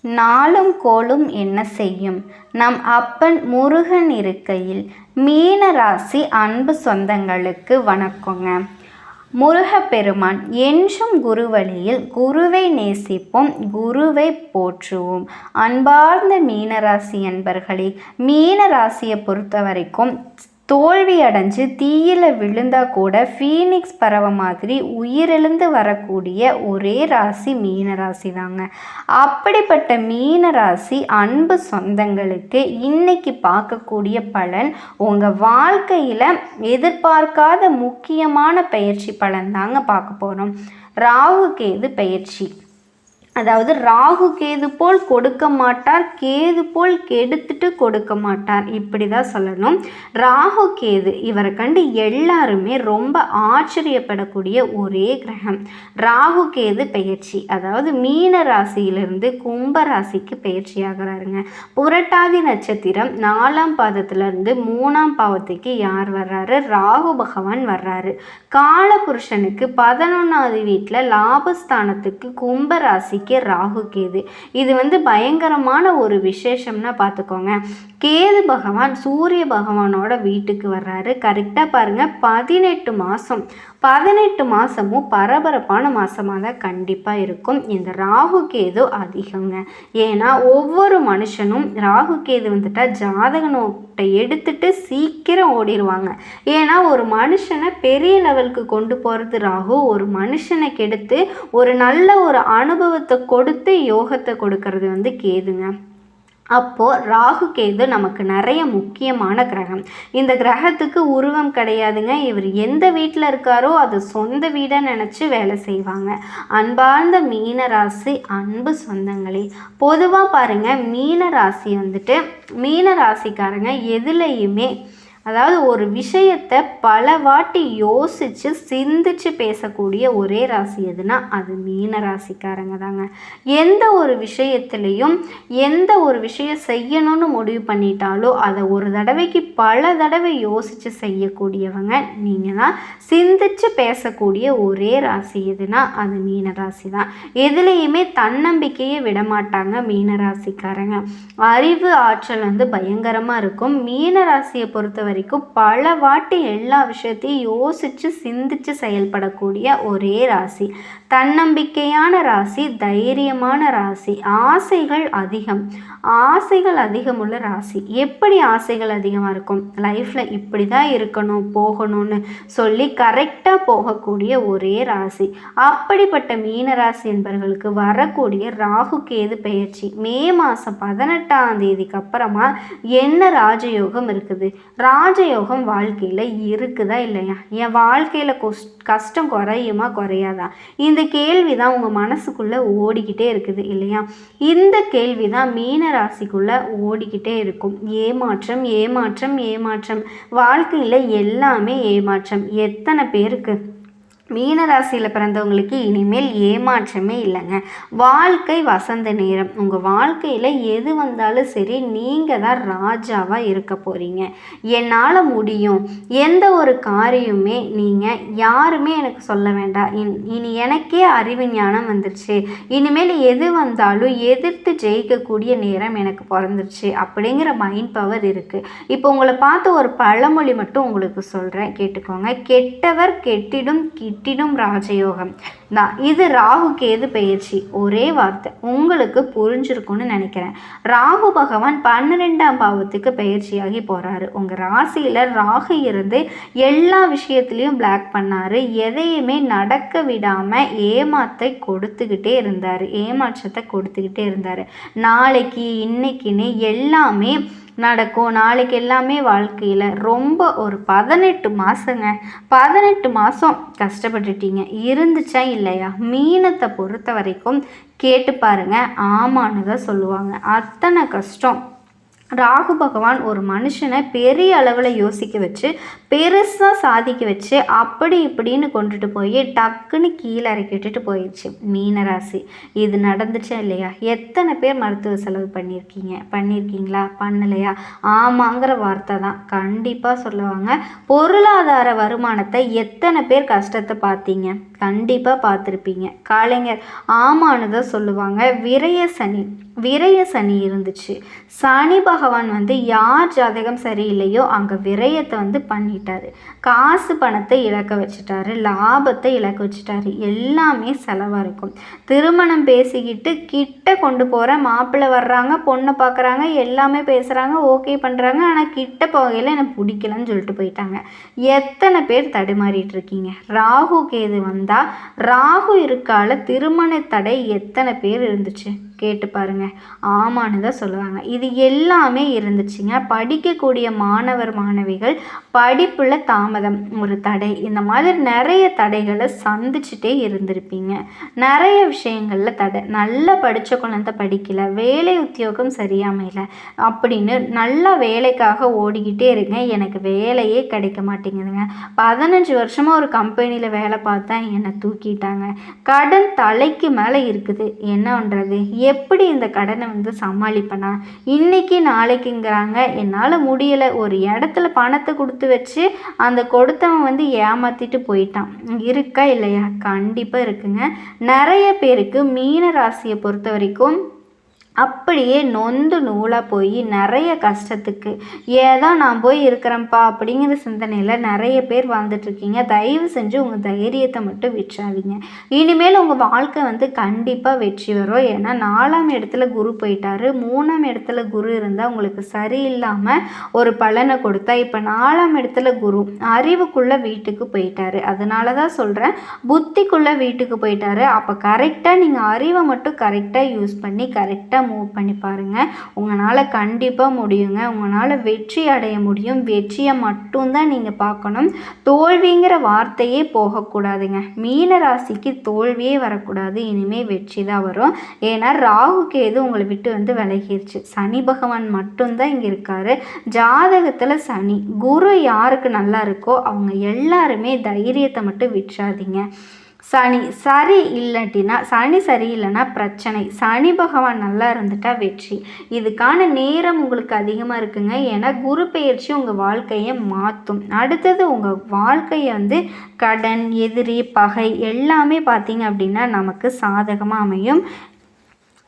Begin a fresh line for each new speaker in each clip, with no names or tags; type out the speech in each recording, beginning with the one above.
நாளும் கோளும் என்ன செய்யும்? நம் அப்பன் முருகன் இருக்கையில் மீன ராசி அன்பு சொந்தங்களுக்கு வணக்கங்க. முருகப்பெருமான் என்றும் குருவழியில் குருவை நேசிப்போம் குருவை போற்றுவோம். அன்பார்ந்த மீனராசி என்பர்களே மீனராசியை பொறுத்த வரைக்கும் தோல்வி அடைஞ்சு தீயில விழுந்தா கூட ஃபீனிக்ஸ் பறவை மாதிரி உயிரெழுந்து வரக்கூடிய ஒரே ராசி மீன ராசி தாங்க அப்படிப்பட்ட மீன ராசி அன்பு சொந்தங்களுக்கு இன்னைக்கு பார்க்கக்கூடிய பலன் உங்கள் வாழ்க்கையில் எதிர்பார்க்காத முக்கியமான பயிற்சி பலன் தாங்க பார்க்க போகிறோம் ராகு கேது பயிற்சி. அதாவது ராகு கேது போல் கொடுக்க மாட்டார் கேது போல் கெடுத்துட்டு கொடுக்க மாட்டார். இப்படி தான் சொல்லணும். ராகு கேது இவரை கண்டு எல்லாருமே ரொம்ப ஆச்சரியப்படக்கூடிய ஒரே கிரகம். ராகு கேது பயிற்சி அதாவது மீன ராசியிலிருந்து கும்ப ராசிக்கு பயிற்சி ஆகிறாருங்க. புரட்டாதி நட்சத்திரம் நாலாம் பாதத்திலிருந்து மூணாம் பாவத்துக்கு யார் வர்றாரு? ராகு பகவான் வர்றாரு. காலபுருஷனுக்கு பதினொன்றாவது வீட்டில் லாபஸ்தானத்துக்கு கும்ப ராசிக்கு ராகு கேது. இது வந்து பயங்கரமான ஒரு விசேஷம்னா பார்த்துக்கோங்க கேது பகவான் சூரிய பகவானோட வீட்டுக்கு வர்றாரு. கரெக்டாக பாருங்கள் பதினெட்டு மாதம் பதினெட்டு மாதமும் பரபரப்பான மாதமாக தான் கண்டிப்பாக இருக்கும். இந்த ராகு கேது அதிகங்க. ஏன்னா ஒவ்வொரு மனுஷனும் ராகு கேது வந்துட்டால் ஜாதக நோட்டை எடுத்துட்டு சீக்கிரம் ஓடிடுவாங்க ஏன்னா ஒரு மனுஷனை பெரிய லெவலுக்கு கொண்டு போகிறது ராகு. ஒரு மனுஷனை கெடுத்து ஒரு நல்ல ஒரு அனுபவத்தை கொடுத்து யோகத்தை கொடுக்கறது வந்து கேதுங்க. அப்போது ராகு கேது நமக்கு நிறைய முக்கியமான கிரகம். இந்த கிரகத்துக்கு உருவம் கிடையாதுங்க. இவர் எந்த வீட்டில் இருக்காரோ அது சொந்த வீடாக நினச்சி வேலை செய்வாங்க. அன்பார்ந்த மீன ராசி அன்பு சொந்தங்களே. பொதுவாக பாருங்கள் மீன ராசி வந்துட்டு மீன ராசிக்காரங்க எதுலேயுமே அதாவது ஒரு விஷயத்தை பல வாட்டி யோசித்து சிந்திச்சு பேசக்கூடிய ஒரே ராசி எதுனா அது மீன ராசிக்காரங்க தாங்க. எந்த ஒரு விஷயத்துலேயும் எந்த ஒரு விஷயம் செய்யணும்னு முடிவு பண்ணிட்டாலோ அதை ஒரு தடவைக்கு பல தடவை யோசித்து செய்யக்கூடியவங்க நீங்கள் தான். சிந்திச்சு பேசக்கூடிய ஒரே ராசி எதுனா அது மீன ராசி தான். எதுலேயுமே தன்னம்பிக்கையே விடமாட்டாங்க மீன ராசிக்காரங்க. அறிவு ஆற்றல் வந்து பயங்கரமாக இருக்கும். மீன ராசியை பொறுத்தவரை வரைக்கும் பல வாட்டி எல்லா விஷயத்தையும் யோசித்து சிந்தித்து செயல்படக்கூடிய ஒரே ராசி. தன்னம்பிக்கையான ராசி தைரியமான ராசி. ஆசைகள் அதிகம். ஆசைகள் அதிகமுள்ள ராசி. எப்படி ஆசைகள் அதிகமாக இருக்கும்? லைஃப்பில் இப்படி தான் இருக்கணும் போகணும்னு சொல்லி கரெக்டாக போகக்கூடிய ஒரே ராசி. அப்படிப்பட்ட மீன ராசி என்பவர்களுக்கு வரக்கூடிய ராகு கேது பயிற்சி மே மாதம் பதினெட்டாம் தேதிக்கு அப்புறமா என்ன ராஜயோகம் இருக்குது? ராஜயோகம் வாழ்க்கையில் இருக்குதா இல்லையா? என் வாழ்க்கையில் கஷ்டம் குறையுமா? குறையாதா? இந்த கேள்வி தான் உங்கள் மனசுக்குள்ளே ஓடிக்கிட்டே இருக்குது இல்லையா? இந்த கேள்வி தான் மீன ராசிக்குள்ளே ஓடிக்கிட்டே இருக்கும். ஏமாற்றம் ஏமாற்றம் ஏமாற்றம். வாழ்க்கையில் எல்லாமே ஏமாற்றம். எத்தனை பேருக்கு? மீனராசியில் பிறந்தவங்களுக்கு இனிமேல் ஏமாற்றமே இல்லைங்க. வாழ்க்கை வசந்த நேரம். உங்கள் வாழ்க்கையில் எது வந்தாலும் சரி நீங்கள் தான் ராஜாவாக இருக்க போகிறீங்க என்னால் முடியும். எந்த ஒரு காரியமே நீங்கள் யாருமே எனக்கு சொல்ல வேண்டாம். இனி எனக்கே அறிவு ஞானம் வந்துருச்சு. இனிமேல் எது வந்தாலும் எதிர்த்து ஜெயிக்கக்கூடிய நேரம் எனக்கு பிறந்துருச்சு. அப்படிங்கிற மைண்ட் பவர் இருக்குது இப்போ உங்களை பார்த்து ஒரு பழமொழி மட்டும் உங்களுக்கு சொல்கிறேன் கேட்டுக்கோங்க. கெட்டவர் கெட்டிடும் கிட் கிட்டிடும் ராஜயோகம். தான் இது ராகு கேது பயிற்சி ஒரே வார்த்தை. உங்களுக்கு புரிஞ்சிருக்கும்னு நினைக்கிறேன். ராகு பகவான் பன்னிரெண்டாம் பாவத்துக்கு பயிற்சியாகி போகிறாரு உங்கள் ராசியில் ராகு இருந்து எல்லா விஷயத்துலேயும் பிளாக் பண்ணார். எதையுமே நடக்க விடாமல் ஏமாத்தை கொடுத்துக்கிட்டே இருந்தார். ஏமாற்றத்தை கொடுத்துக்கிட்டே இருந்தார். நாளைக்கு இன்னைக்குன்னு எல்லாமே நடக்கும். நாளைக்கு எல்லாமே வாழ்க்கையில் ரொம்ப ஒரு பதினெட்டு மாதங்க பதினெட்டு மாதம் கஷ்டப்பட்டுட்டீங்க. இருந்துச்சா இல்லையா? மீனத்தை பொறுத்த வரைக்கும் கேட்டு பாருங்கள் ஆமான்னு தான் சொல்லுவாங்க. அத்தனை கஷ்டம். ராகு பகவான் ஒரு மனுஷனை பெரிய அளவில் யோசிக்க வச்சு பெருசாக சாதிக்க வச்சு அப்படி இப்படின்னு கொண்டுட்டு போய் டக்குன்னு கீழே இறக்கிட்டுட்டு போயிடுச்சு மீனராசி இது நடந்துச்சா இல்லையா? எத்தனை பேர் மருத்துவ செலவு பண்ணியிருக்கீங்க பண்ணியிருக்கீங்களா பண்ணலையா? ஆமாங்கிற வார்த்தை தான். கண்டிப்பாக சொல்லுவாங்க. பொருளாதார வருமானத்தை எத்தனை பேர் கஷ்டத்தை பார்த்தீங்க? கண்டிப்பாக பார்த்துருப்பீங்க. கலைஞர் ஆமான்னு தான் சொல்லுவாங்க. விரய சனி. விரய சனி இருந்துச்சு. சனி பகவான் வந்து யார் ஜாதகம் சரியில்லையோ அங்கே விரயத்தை வந்து பண்ணிட்டாரு. காசு பணத்தை இழக்க வச்சுட்டாரு. லாபத்தை இழக்க வச்சுட்டாரு. எல்லாமே செலவாக இருக்கும். திருமணம் பேசிக்கிட்டு கிட்ட கொண்டு போகிற மாப்பிள்ளை வர்றாங்க பொண்ணை பார்க்குறாங்க எல்லாமே பேசுகிறாங்க ஓகே பண்ணுறாங்க ஆனால் கிட்ட போகையில் எனக்கு பிடிக்கலன்னு சொல்லிட்டு போயிட்டாங்க. எத்தனை பேர் தடுமாறிட்டு இருக்கீங்க? ராகு கேது வந்தால் ராகு இருக்கால திருமண தடை எத்தனை பேர் இருந்துச்சு? கேட்டு பாருங்க. ஆமான்னு தான் சொல்லுவாங்க. இது எல்லாமே இருந்துச்சுங்க. படிக்கக்கூடிய மாணவர் மாணவிகள் படிப்பில் தாமதம் ஒரு தடை. இந்த மாதிரி நிறைய தடைகளை சந்திச்சுட்டே இருந்திருப்பீங்க. நிறைய விஷயங்களில் தடை. நல்லா படித்த குழந்தை படிக்கல. வேலை உத்தியோகம் சரியாமையில் அப்படின்னு நல்லா வேலைக்காக ஓடிக்கிட்டே இருங்க. எனக்கு வேலையே கிடைக்க மாட்டேங்குதுங்க. பதினஞ்சு வருஷமாக ஒரு கம்பெனியில் வேலை பார்த்தேன் என்னை தூக்கிட்டாங்க. கடன் தலைக்கு மேலே இருக்குது. என்ன பண்ணுறது எப்படி இந்த கடனை வந்து சமாளிப்பேனா? இன்னைக்கு நாளைக்குங்கிறாங்க. என்னால் முடியலை. ஒரு இடத்துல பணத்தை கொடுத்து வச்சு அந்த கொடுத்தவன் வந்து ஏமாற்றிட்டு போயிட்டான். இருக்கா இல்லையா? கண்டிப்பாக இருக்குங்க. நிறைய பேருக்கு மீன ராசியை பொறுத்த வரைக்கும் அப்படியே நொந்து நூலாக போய் நிறைய கஷ்டத்துக்கு ஏதோ நான் போய் இருக்கிறேன்ப்பா அப்படிங்கிற சிந்தனையில் நிறைய பேர் வாழ்ந்துட்டுருக்கீங்க. தயவு செஞ்சு உங்கள் தைரியத்தை மட்டும் விட்டுறாதீங்க. இனிமேல் உங்கள் வாழ்க்கை வந்து கண்டிப்பாக வெற்றி வரும். ஏன்னா நாலாம் இடத்துல குரு போயிட்டாரு. மூணாம் இடத்துல குரு இருந்தால் உங்களுக்கு சரியில்லாமல் ஒரு பலனை கொடுத்தா இப்போ நாலாம் இடத்துல குரு அறிவுக்குள்ளே வீட்டுக்கு போயிட்டாரு. அதனால தான் சொல்கிறேன் புத்திக்குள்ளே வீட்டுக்கு போயிட்டாரு. அப்போ கரெக்டாக நீங்கள் அறிவை மட்டும் கரெக்டாக யூஸ் பண்ணி கரெக்டாக மூவ் பண்ணி பாருங்கள் உங்களால் கண்டிப்பாக முடியுங்க. உங்களால் வெற்றி அடைய முடியும். வெற்றியை மட்டும்தான் நீங்கள் பார்க்கணும். தோல்விங்கிற வார்த்தையே போகக்கூடாதுங்க. மீன ராசிக்கு தோல்வியே வரக்கூடாது. இனிமேல் வெற்றி தான் வரும். ஏன்னா ராகு கேது உங்களை விட்டு வந்து விலகிருச்சு. சனி பகவான் மட்டும்தான் இங்கே இருக்காரு. ஜாதகத்தில் சனி. குரு யாருக்கு நல்லா இருக்கோ அவங்க எல்லாருமே தைரியத்தை மட்டும் விட்டுறாதீங்க. சனி சரி இல்லாட்டினா சனி சரி இல்லைன்னா பிரச்சனை. சனி பகவான் நல்லா இருந்துட்டா வெற்றி. இதுக்கான நேரம் உங்களுக்கு அதிகமாக இருக்குங்க. ஏன்னா குரு பயிற்சி உங்கள் வாழ்க்கையை மாற்றும் அடுத்தது உங்கள் வாழ்க்கையை வந்து கடன் எதிரி பகை எல்லாமே பார்த்தீங்க அப்படின்னா நமக்கு சாதகமாக அமையும்.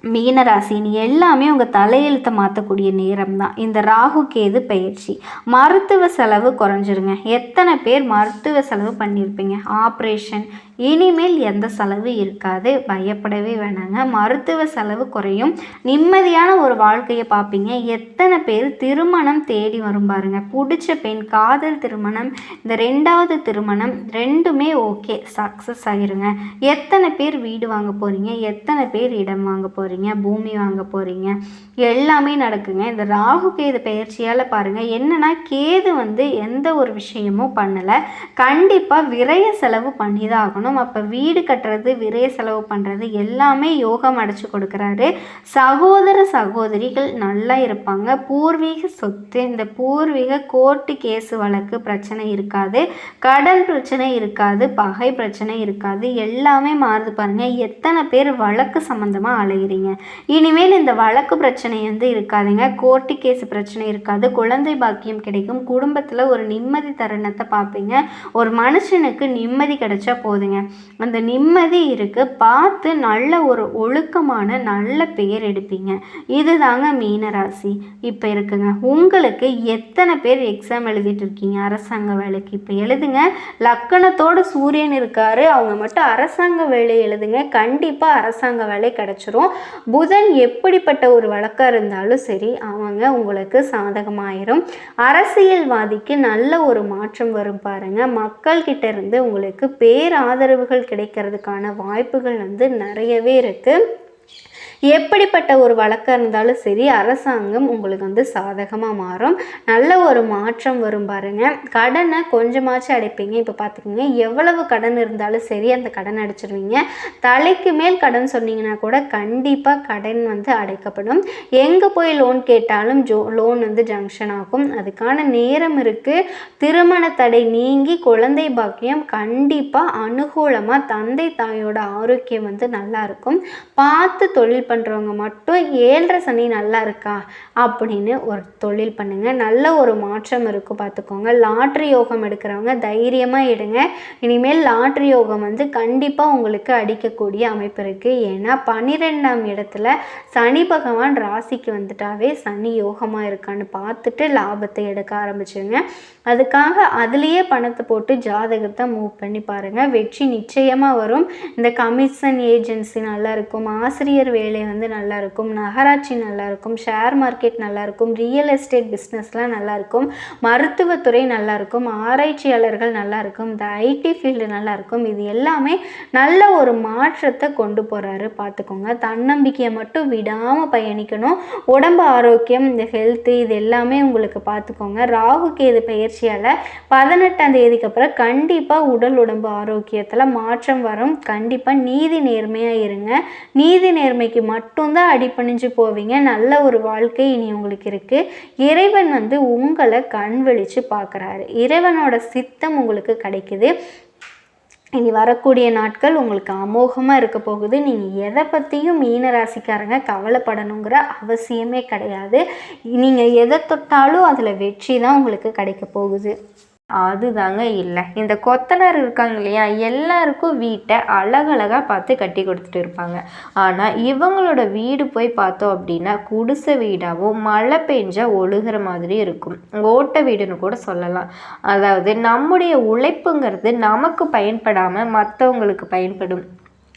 மீனராசின்னு எல்லாமே உங்கள் தலையெழுத்தை மாற்றக்கூடிய நேரம் தான் இந்த ராகு கேது பயிற்சி. மருத்துவ செலவு குறைஞ்சிருங்க. எத்தனை பேர் மருத்துவ செலவு பண்ணியிருப்பீங்க ஆப்ரேஷன். இனிமேல் எந்த செலவு இருக்காது. பயப்படவே வேணாங்க. மருத்துவ செலவு குறையும். நிம்மதியான ஒரு வாழ்க்கையை பார்ப்பீங்க. எத்தனை பேர் திருமணம் தேடி வரும் பாருங்க. பிடிச்ச பெண் காதல் திருமணம் இந்த ரெண்டாவது திருமணம் ரெண்டுமே ஓகே. சக்ஸஸ் ஆகிருங்க எத்தனை பேர் வீடு வாங்க போகிறீங்க எத்தனை பேர் இடம் வாங்க போகிறீங்க பூமி வாங்க போகிறீங்க எல்லாமே நடக்குங்க. இந்த ராகு கேது பயிற்சியால் பாருங்கள் என்னென்னா கேது வந்து எந்த ஒரு விஷயமும் பண்ணலை. கண்டிப்பாக விரைய செலவு பண்ணி தான் ஆகணும் அப்போ வீடு கட்டுறது விரைய செலவு பண்ணுறது எல்லாமே யோகம் அடைச்சி கொடுக்குறாரு. சகோதர சகோதரிகள் நல்லா இருப்பாங்க. பூர்வீக சொத்து இந்த பூர்வீக கோர்ட்டு கேஸு வழக்கு பிரச்சனை இருக்காது. கடன் பிரச்சனை இருக்காது பகை பிரச்சனை இருக்காது. எல்லாமே மாறுது பாருங்கள் எத்தனை பேர் வழக்கு சம்மந்தமாக அலைகிறீங்க இனிமேல் இந்த வழக்கு பிரச்சனை வந்து இருக்காதுங்க. கோர்ட்டு கேஸ் பிரச்சனை இருக்காது. குழந்தை பாக்கியம் கிடைக்கும். குடும்பத்தில் ஒரு நிம்மதி தருணத்தை பார்ப்பீங்க. ஒரு மனுஷனுக்கு நிம்மதி கிடைச்சா போதுங்க. அந்த நிம்மதி இருக்குது பார்த்து நல்ல ஒரு ஒழுக்கமான நல்ல பெயர் எடுப்பீங்க. இதுதாங்க மீனராசி இப்போ இருக்குங்க. உங்களுக்கு எத்தனை பேர் எக்ஸாம் எழுதிட்டு இருக்கீங்க? அரசாங்க வேலைக்கு. இப்போ எழுதுங்க. லக்கணத்தோடு சூரியன் இருக்காரு. அவங்க மட்டும் அரசாங்க வேலை எழுதுங்க. கண்டிப்பாக அரசாங்க வேலை கிடச்சிரும். புதன் எப்படிப்பட்ட ஒரு வழக்கம் இருந்தாலும் சரி அவங்க உங்களுக்கு சாதகமாயிரும். அரசியல்வாதிக்கு நல்ல ஒரு மாற்றம் வரும் பாருங்க. மக்கள்கிட்ட இருந்து உங்களுக்கு பேராதரவுகள் ஆதரவுகள் கிடைக்கிறதுக்கான வாய்ப்புகள் வந்து நிறையவே இருக்குது எப்படிப்பட்ட ஒரு வழக்காக இருந்தாலும் சரி அரசாங்கம் உங்களுக்கு வந்து சாதகமாக மாறும். நல்ல ஒரு மாற்றம் வரும் பாருங்க. கடனை கொஞ்சமாச்சும் அடைப்பீங்க. இப்போ பார்த்துக்கோங்க எவ்வளவு கடன் இருந்தாலும் சரி அந்த கடன் அடைச்சிருவீங்க. தலைக்கு மேல் கடன் சொன்னீங்கன்னா கூட கண்டிப்பாக கடன் வந்து அடைக்கப்படும். எங்கே போய் லோன் கேட்டாலும் ஜோ லோன் வந்து ஜங்ஷன் ஆகும். அதுக்கான நேரம் இருக்குது திருமண தடை நீங்கி குழந்தை பாக்கியம் கண்டிப்பாக அனுகூலமாக தந்தை தாயோட ஆரோக்கியம் வந்து நல்லா இருக்கும். பார்த்து தொழில் பண்ணுறவங்க மட்டும் ஏழரை சனி நல்லா இருக்கா அப்படின்னு ஒரு தொழில் பண்ணுங்கள் நல்ல ஒரு மாற்றம் இருக்கும் பார்த்துக்கோங்க லாட்ரி யோகம் எடுக்கிறவங்க தைரியமாக எடுங்க. இனிமேல் லாட்ரி யோகம் வந்து கண்டிப்பாக உங்களுக்கு அடிக்கக்கூடிய அமைப்பு இருக்குது ஏன்னா பன்னிரெண்டாம் இடத்துல சனி பகவான் ராசிக்கு வந்துட்டாவே சனி யோகமாக இருக்கான்னு பார்த்துட்டு லாபத்தை எடுக்க ஆரம்பிச்சுங்க அதுக்காக அதுலேயே பணத்தை போட்டு ஜாதகத்தை மூவ் பண்ணி பாருங்கள் வெற்றி நிச்சயமாக வரும். இந்த கமிஷன் ஏஜென்சி நல்லா இருக்கும். ஆசிரியர் வேலை வந்து நல்லாயிருக்கும் நகராட்சி நல்லாயிருக்கும் ஷேர் மார்க்கெட் நல்லாயிருக்கும் ரியல் எஸ்டேட் பிஸ்னஸ்லாம் நல்லாயிருக்கும் மருத்துவத்துறை நல்லாயிருக்கும் ஆராய்ச்சியாளர்கள் நல்லாயிருக்கும் இந்த ஐடி ஃபீல்டு நல்லாயிருக்கும் இது எல்லாமே நல்ல ஒரு மாற்றத்தை கொண்டு போகிறாரு பார்த்துக்கோங்க தன்னம்பிக்கையை மட்டும் விடாமல் பயணிக்கணும். உடம்பு ஆரோக்கியம் இந்த ஹெல்த்து இது எல்லாமே உங்களுக்கு பார்த்துக்கோங்க ராகு கேது பயிற்சியால் பதினெட்டாம் தேதிக்கு அப்புறம் கண்டிப்பாக உடல் உடம்பு ஆரோக்கியத்தில் மாற்றம் வரும். கண்டிப்பாக நீதி நேர்மையாக இருங்க. நீதி நேர்மைக்கு மட்டும்தான் அடிப்பணிஞ்சு போவீங்க. நல்ல ஒரு வாழ்க்கை இனி உங்களுக்கு இருக்குது இறைவன் வந்து உங்களை கண் விழித்து பார்க்குறாரு. இறைவனோட சித்தம் உங்களுக்கு கிடைக்குது. இனி வரக்கூடிய நாட்கள் உங்களுக்கு அமோகமாக இருக்க போகுது. நீங்கள் எதை பற்றியும் மீன ராசிக்காரங்க கவலைப்படணுங்கிற அவசியமே கிடையாது. நீங்கள் எதை தொட்டாலும் அதில் வெற்றி தான் உங்களுக்கு கிடைக்க போகுது.
அதுதாங்க இல்லை. இந்த கொத்தனார் இருக்காங்க இல்லையா எல்லாருக்கும் வீட்டை அழகழகாக பார்த்து கட்டி கொடுத்துட்டு இருப்பாங்க. ஆனால் இவங்களோட வீடு போய் பார்த்தோம் அப்படின்னா குடிசை வீடாகவும் மழை பெஞ்சா ஒழுகிற மாதிரி இருக்கும். ஓட்ட வீடுன்னு கூட சொல்லலாம். அதாவது நம்முடைய உழைப்புங்கிறது நமக்கு பயன்படாமல் மற்றவங்களுக்கு பயன்படும்.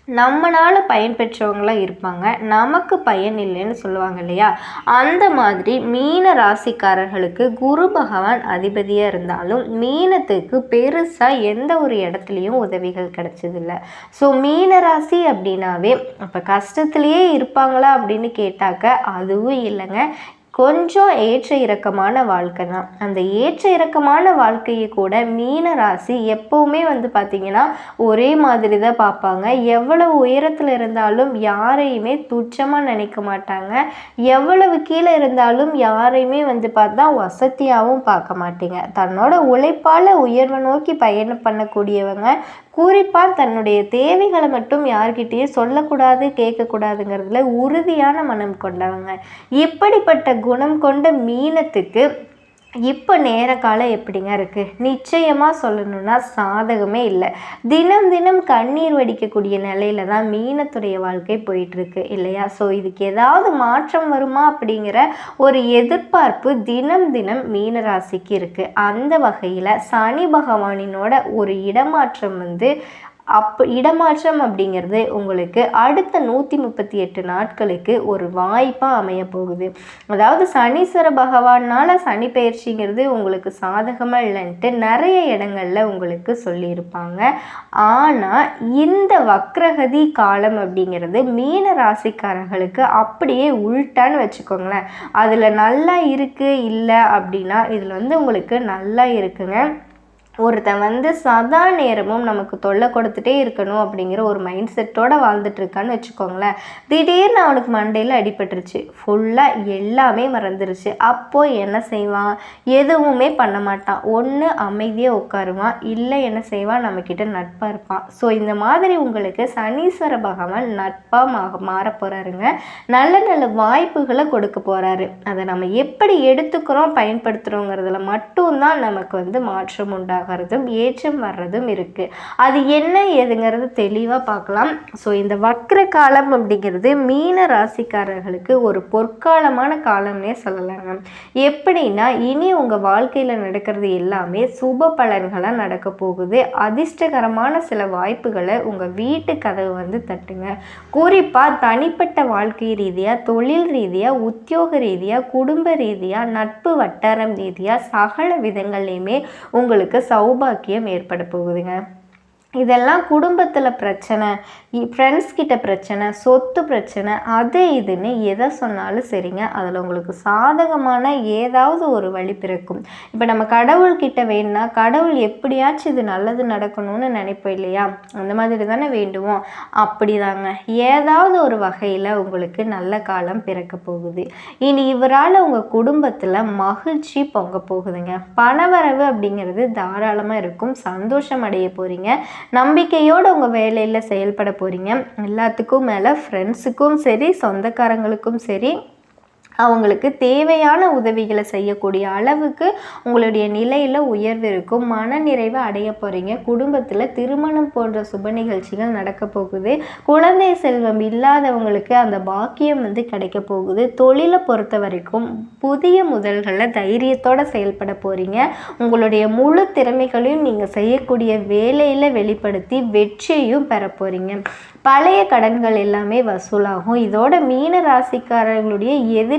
நம்மளால் பயன்பெற்றவங்களாம் இருப்பாங்க. நமக்கு பயன் இல்லைன்னு சொல்லுவாங்க இல்லையா? அந்த மாதிரி மீன ராசிக்காரர்களுக்கு குரு பகவான் அதிபதியாக இருந்தாலும் மீனத்துக்கு பெருசாக எந்த ஒரு இடத்துலையும் உதவிகள் கிடைச்சதில்ல. ஸோ மீன ராசி அப்படின்னாவே இப்போ கஷ்டத்துலேயே இருப்பாங்களா அப்படின்னு கேட்டாக்க அதுவும் இல்லைங்க. கொஞ்சம் ஏற்ற இறக்கமான வாழ்க்கை தான். அந்த ஏற்ற இறக்கமான வாழ்க்கையை கூட மீன ராசி எப்போவுமே வந்து பார்த்திங்கன்னா ஒரே மாதிரி தான் பார்ப்பாங்க. எவ்வளவு உயரத்தில் இருந்தாலும் யாரையுமே துச்சமாக நினைக்க மாட்டாங்க. எவ்வளவு கீழே இருந்தாலும் யாரையுமே வந்து பார்த்தா வசதியாகவும் பார்க்க மாட்டீங்க. தன்னோட உழைப்பால் உயர்வை நோக்கி பயணம் பண்ணக்கூடியவங்க. கூறிப்பான் தன்னுடைய தேவைகளை மட்டும் யார்கிட்டயும் சொல்லக்கூடாது கேட்கக்கூடாதுங்கிறதுல உறுதியான மனம் கொண்டவங்க. இப்படிப்பட்ட குணம் கொண்ட மீனத்துக்கு இப்போ நேர காலம் எப்படிங்க இருக்குது நிச்சயமாக சொல்லணும்னா சாதகமே இல்லை. தினம் தினம் கண்ணீர் வடிக்கக்கூடிய நிலையில தான் மீனத்துடைய வாழ்க்கை போயிட்டுருக்கு இல்லையா? ஸோ இதுக்கு ஏதாவது மாற்றம் வருமா அப்படிங்கிற ஒரு எதிர்பார்ப்பு தினம் தினம் மீன ராசிக்கு இருக்குது அந்த வகையில் சனி பகவானினோட ஒரு இடமாற்றம் வந்து அப் இடமாற்றம் அப்படிங்கிறது உங்களுக்கு அடுத்த நூற்றி முப்பத்தி எட்டு நாட்களுக்கு ஒரு வாய்ப்பாக அமைய போகுது. அதாவது சனீஸ்வர பகவானால் சனி பயிற்சிங்கிறது உங்களுக்கு சாதகமாக இல்லைன்ட்டு நிறைய இடங்களில் உங்களுக்கு சொல்லியிருப்பாங்க. ஆனால் இந்த வக்ரகதி காலம் அப்படிங்கிறது மீன ராசிக்காரர்களுக்கு அப்படியே உள்டான்னு வச்சுக்கோங்களேன். அதில் நல்லா இருக்குது இல்லை அப்படின்னா இதில் வந்து உங்களுக்கு நல்லா இருக்குங்க. ஒருத்தன் வந்து சதா நேரமும் நமக்கு தொல்லை கொடுத்துட்டே இருக்கணும் அப்படிங்கிற ஒரு மைண்ட் செட்டோடு வாழ்ந்துட்டுருக்கான்னு வச்சுக்கோங்களேன். திடீர்னு அவனுக்கு மண்டையில் அடிபட்டுருச்சு. ஃபுல்லாக எல்லாமே மறந்துருச்சு. அப்போது என்ன செய்வான்? எதுவுமே பண்ண மாட்டான். ஒன்று அமைதியாக உட்காருவான். இல்லை என்ன செய்வான்? நம்மக்கிட்ட நட்பாக இருப்பான். ஸோ இந்த மாதிரி உங்களுக்கு சனீஸ்வர பகவான் நட்பாக மா மாற போகிறாருங்க நல்ல நல்ல வாய்ப்புகளை கொடுக்க போகிறாரு அதை நம்ம எப்படி எடுத்துக்கிறோம் பயன்படுத்துகிறோங்கிறதுல மட்டும்தான் நமக்கு வந்து மாற்றம் உண்டாகும். ஆகிறதும் ஏற்றம் வர்றதும் இருக்குது அது என்ன ஏதுங்கிறது தெளிவாக பார்க்கலாம். ஸோ இந்த வக்ர காலம் அப்படிங்கிறது மீன ராசிக்காரர்களுக்கு ஒரு பொற்காலமான காலம்னே சொல்லலாங்க. எப்படின்னா இனி உங்கள் வாழ்க்கையில் நடக்கிறது எல்லாமே சுப பலன்களாக நடக்க போகுது. அதிர்ஷ்டகரமான சில வாய்ப்புகளை உங்கள் வீட்டு கதவு வந்து தட்டுங்க. குறிப்பாக தனிப்பட்ட வாழ்க்கை ரீதியாக தொழில் ரீதியாக உத்தியோக ரீதியாக குடும்ப ரீதியாக நட்பு வட்டாரம் ரீதியாக சகல விதங்கள்லையுமே உங்களுக்கு சௌபாக்கியம் ஏற்பட போகுதுங்க. இதெல்லாம் குடும்பத்தில் பிரச்சனை ஃப்ரெண்ட்ஸ் கிட்ட பிரச்சனை சொத்து பிரச்சனை அது இதுன்னு எதை சொன்னாலும் சரிங்க. அதில் உங்களுக்கு சாதகமான ஏதாவது ஒரு வழி பிறக்கும். இப்போ நம்ம கடவுள்கிட்ட வேணும்னா கடவுள் எப்படியாச்சும் இது நல்லது நடக்கணும்னு நினைப்போம் இல்லையா? அந்த மாதிரி தானே வேண்டுவோம். அப்படி தாங்க ஏதாவது ஒரு வகையில் உங்களுக்கு நல்ல காலம் பிறக்க போகுது. இனி இவரால் உங்கள் குடும்பத்தில் மகிழ்ச்சி பொங்க போகுதுங்க. பணவரவு அப்படிங்கிறது தாராளமாக இருக்கும். சந்தோஷம் அடைய போகிறீங்க நம்பிக்கையோடு உங்கள் வேலையில் செயல்பட போகிறீங்க எல்லாத்துக்கும் மேலே ஃப்ரெண்ட்ஸுக்கும் சரி சொந்தக்காரங்களுக்கும் சரி அவங்களுக்கு தேவையான உதவிகளை செய்யக்கூடிய அளவுக்கு உங்களுடைய நிலையில் உயர்வு இருக்கும். மனநிறைவை அடைய போகிறீங்க குடும்பத்தில் திருமணம் போன்ற சுப நிகழ்ச்சிகள் நடக்க போகுது. குழந்தை செல்வம் இல்லாதவங்களுக்கு அந்த பாக்கியம் வந்து கிடைக்க போகுது. தொழிலை பொறுத்த வரைக்கும் புதிய முதல்களை தைரியத்தோடு செயல்பட போகிறீங்க உங்களுடைய முழு திறமைகளையும் நீங்கள் செய்யக்கூடிய வேலையில் வெளிப்படுத்தி வெற்றியையும் பெற போகிறீங்க பழைய கடன்கள் எல்லாமே வசூலாகும். இதோட மீன ராசிக்காரர்களுடைய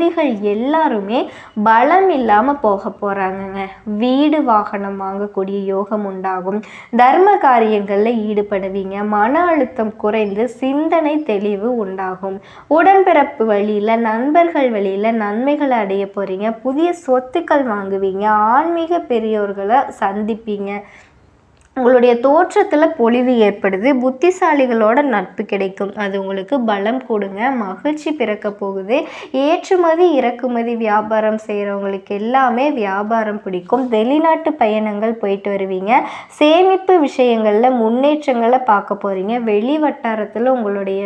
எதிரிகள் எல்லாருமே பலம் இல்லாமல் போக போகிறாங்கங்க வீடு வாகனம் வாங்கக்கூடிய யோகம் உண்டாகும். தர்ம காரியங்களில் ஈடுபடுவீங்க. மன அழுத்தம் குறைந்து சிந்தனை தெளிவு உண்டாகும். உடன்பிறப்பு வழியில் நண்பர்கள் வழியில் நன்மைகளை அடைய போகிறீங்க புதிய சொத்துக்கள் வாங்குவீங்க. ஆன்மீக பெரியோர்களை சந்திப்பீங்க. உங்களுடைய தோற்றத்தில் பொலிவு ஏற்படுது புத்திசாலிகளோட நட்பு கிடைக்கும். அது உங்களுக்கு பலம் கொடுங்க மகிழ்ச்சி பிறக்க போகுது. ஏற்றுமதி இறக்குமதி வியாபாரம் செய்கிறவங்களுக்கு எல்லாமே வியாபாரம் பிடிக்கும். வெளிநாட்டு பயணங்கள் போயிட்டு வருவீங்க. சேமிப்பு விஷயங்களில் முன்னேற்றங்களை பார்க்க போகிறீங்க வெளி வட்டாரத்தில் உங்களுடைய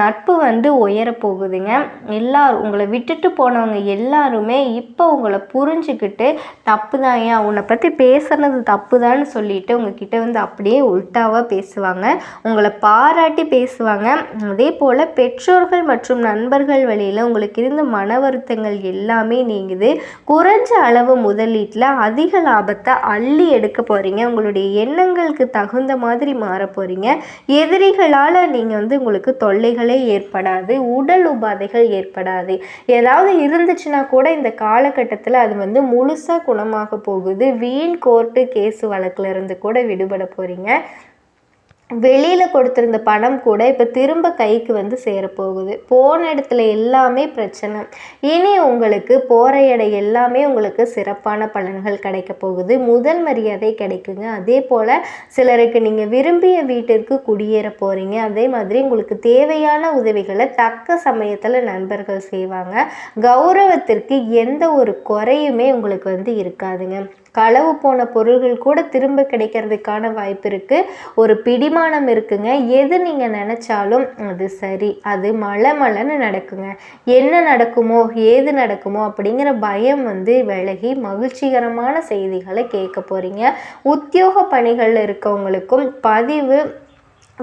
நட்பு வந்து உயர போகுதுங்க. எல்லாரும் உங்களை விட்டுட்டு போனவங்க எல்லாருமே இப்போ உங்களை புரிஞ்சுக்கிட்டு தப்பு தான் ஏன் உன்னை பற்றி பேசுனது தப்பு தான்னு சொல்லிட்டு உங்ககிட்ட வந்து அப்படியே உல்ட்டாவாக பேசுவாங்க. உங்களை பாராட்டி பேசுவாங்க. அதே போல் பெற்றோர்கள் மற்றும் நண்பர்கள் வழியில் உங்களுக்கு இருந்த மன வருத்தங்கள் எல்லாமே நீங்குது. குறைஞ்ச அளவு முதலீட்டில் அதிக லாபத்தை அள்ளி எடுக்க போகிறீங்க உங்களுடைய எண்ணங்களுக்கு தகுந்த மாதிரி மாற போகிறீங்க எதிரிகளால் நீங்கள் வந்து உங்களுக்கு தொல்லைகளே ஏற்படாது. உடல் உபாதைகள் ஏற்படாது. ஏதாவது இருந்துச்சுன்னா கூட இந்த காலகட்டத்தில் அது வந்து முழுசாக குணமாக போகுது. வீண் கோர்ட்டு கேஸ் வழக்கில் இருந்து கூட விடுபட போகிறீங்க வெளியில் கொடுத்துருந்த பணம் கூட இப்போ திரும்ப கைக்கு வந்து சேரப்போகுது. போன இடத்துல எல்லாமே பிரச்சனை. இனி உங்களுக்கு போகிற இடம் எல்லாமே உங்களுக்கு சிறப்பான பலன்கள் கிடைக்க போகுது. முதல் மரியாதை கிடைக்குங்க. அதே போல் சிலருக்கு நீங்கள் விரும்பிய வீட்டிற்கு குடியேற போகிறீங்க அதே மாதிரி உங்களுக்கு தேவையான உதவிகளை தக்க சமயத்தில் நண்பர்கள் செய்வாங்க. கௌரவத்திற்கு எந்த ஒரு குறையுமே உங்களுக்கு வந்து இருக்காதுங்க. களவு போன பொருள்கள் கூட திரும்ப கிடைக்கிறதுக்கான வாய்ப்பு இருக்குது ஒரு பிடிமானம் இருக்குங்க. எது நீங்கள் நினச்சாலும் அது சரி. அது மலை மலைன்னு நடக்குங்க. என்ன நடக்குமோ ஏது நடக்குமோ அப்படிங்கிற பயம் வந்து விலகி மகிழ்ச்சிகரமான செய்திகளை கேட்க போகிறீங்க உத்தியோக பணிகளில் இருக்கவங்களுக்கும் பதிவு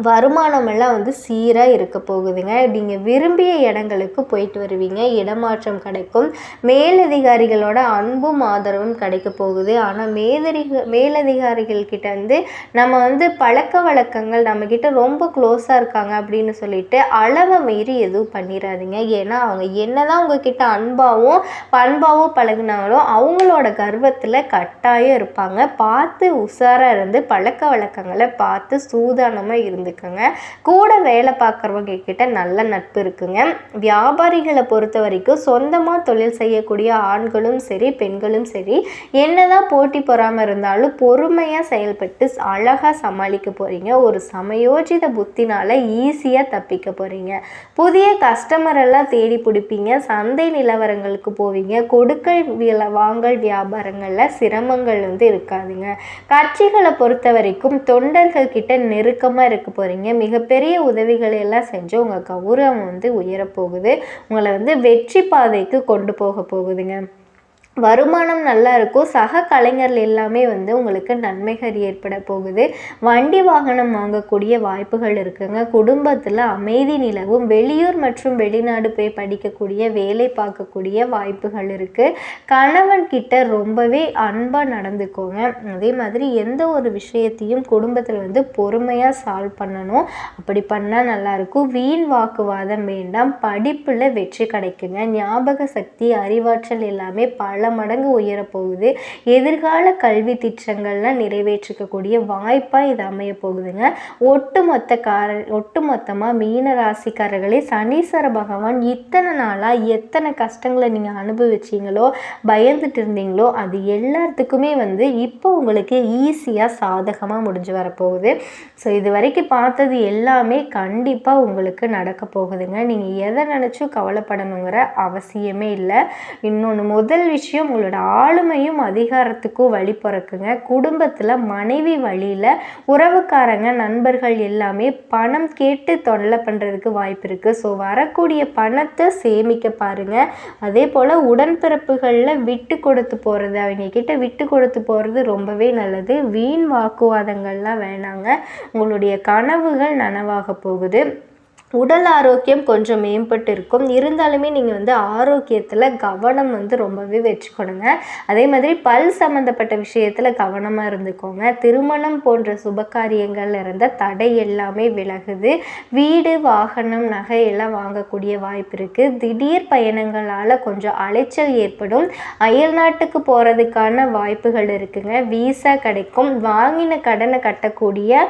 வருமானம் எல்லாம் வந்து சீராக இருக்க போகுதுங்க. நீங்கள் விரும்பிய இடங்களுக்கு போயிட்டு வருவீங்க. இடமாற்றம் கிடைக்கும். மேலதிகாரிகளோட அன்பும் ஆதரவும் கிடைக்க போகுது. ஆனால் மேலதிக மேலதிகாரிகள் கிட்ட வந்து நம்ம வந்து பழக்க வழக்கங்கள் நம்மக்கிட்ட ரொம்ப க்ளோஸாக இருக்காங்க அப்படின்னு சொல்லிட்டு அளவை மீறி எதுவும் பண்ணிடாதீங்க ஏன்னா அவங்க என்னதான் உங்ககிட்ட அன்பாகவும் பண்பாகவும் பழகினாலும் அவங்களோட கர்வத்தில் கட்டாயம் இருப்பாங்க. பார்த்து உஷாராக இருந்து பழக்க வழக்கங்களை பார்த்து சூதானமாக இருந்துக்கோங்க. கூட வேலை பார்க்குறவங்க கிட்ட நல்ல நட்பு இருக்குங்க. வியாபாரிகளை பொறுத்த வரைக்கும் சொந்தமாக தொழில் செய்யக்கூடிய ஆண்களும் சரி பெண்களும் சரி என்னதான் போட்டி பொறாமல் இருந்தாலும் பொறுமையாக செயல்பட்டு அழகாக சமாளிக்க போகிறீங்க ஒரு சமயோஜித புத்தினால் ஈஸியாக தப்பிக்க போகிறீங்க புதிய கஸ்டமர் எல்லாம் தேடி பிடிப்பீங்க. சந்தை நிலவரங்களுக்கு போவீங்க. கொடுக்கல் வில வாங்கல் வியாபாரங்களில் சிரமங்கள் வந்து இருக்காதுங்க. கட்சிகளை பொறுத்த வரைக்கும் தொண்டர்கள் கிட்ட நெருக்கமாக இருக்க போகிறீங்க மிகப்பெரிய உதவிகளை எல்லாம் செஞ்சு உங்கள் கௌரவம் வந்து உயரப்போகுது உங்களை வந்து வெற்றி பாதைக்கு கொண்டு போக போகுதுங்க. வருமானம் நல்லா இருக்கும். சக கலைஞர்கள் எல்லாமே வந்து உங்களுக்கு நன்மைகள் ஏற்பட போகுது. வண்டி வாகனம் வாங்கக்கூடிய வாய்ப்புகள் இருக்குங்க. குடும்பத்தில் அமைதி நிலவும் வெளியூர் மற்றும் வெளிநாடு போய் படிக்கக்கூடிய வேலை பார்க்கக்கூடிய வாய்ப்புகள் இருக்குது கணவன் கிட்ட ரொம்பவே அன்பாக நடந்துக்கோங்க. அதே மாதிரி எந்த ஒரு விஷயத்தையும் குடும்பத்தில் வந்து பொறுமையாக சால்வ் பண்ணணும். அப்படி பண்ணால் நல்லாயிருக்கும் வீண் வாக்குவாதம் வேண்டாம். படிப்பில் வெற்றி கிடைக்குங்க. ஞாபக சக்தி அறிவாற்றல் எல்லாமே பல மடங்கு உயரப்போகுது. எதிர்கால கல்வி திட்டங்கள்லாம் நிறைவேற்றிக்கக்கூடிய வாய்ப்பாக இது அமைய போகுதுங்க ஒட்டுமொத்த கார ஒட்டுமொத்தமாக மீன ராசிக்காரர்களே சனீஸ்வர பகவான் இத்தனை நாளாக எத்தனை கஷ்டங்களை நீங்கள் அனுபவிச்சீங்களோ பயந்துட்டு இருந்தீங்களோ அது எல்லாத்துக்குமே வந்து இப்போ உங்களுக்கு ஈஸியாக சாதகமாக முடிஞ்சு வரப்போகுது. ஸோ இது வரைக்கும் பார்த்தது எல்லாமே கண்டிப்பாக உங்களுக்கு நடக்க போகுதுங்க. நீங்கள் எதை நினச்சும் கவலைப்படணுங்கிற அவசியமே இல்லை. இன்னொன்று முதல் விஷயம் உங்களோட ஆளுமையும் அதிகாரத்துக்கும் வழி பிறக்குங்க. குடும்பத்தில் மனைவி வழியில் உறவுக்காரங்க நண்பர்கள் எல்லாமே பணம் கேட்டு தொல்லை பண்ணுறதுக்கு வாய்ப்பு இருக்குது ஸோ வரக்கூடிய பணத்தை சேமிக்க பாருங்கள் அதே போல் உடன்பிறப்புகளில் விட்டு கொடுத்து போகிறது அவங்க கிட்ட விட்டு கொடுத்து போகிறது ரொம்பவே நல்லது. வீண் வாக்குவாதங்கள்லாம் வேணாங்க. உங்களுடைய கனவுகள் நனவாக போகுது. உடல் ஆரோக்கியம் கொஞ்சம் மேம்பட்டு இருக்கும் இருந்தாலுமே நீங்கள் வந்து ஆரோக்கியத்தில் கவனம் வந்து ரொம்பவே வச்சுக்கணுங்க. அதே மாதிரி பல் சம்மந்தப்பட்ட விஷயத்தில் கவனமாக இருந்துக்கோங்க. திருமணம் போன்ற சுபகாரியங்கள் இருந்த தடை எல்லாமே விலகுது. வீடு வாகனம் நகை எல்லாம் வாங்கக்கூடிய வாய்ப்பு இருக்குது திடீர் பயணங்களால் கொஞ்சம் அலைச்சல் ஏற்படும். அயல் நாட்டுக்கு போகிறதுக்கான வாய்ப்புகள் இருக்குங்க. வீசா கிடைக்கும். வாங்கின கடனை கட்டக்கூடிய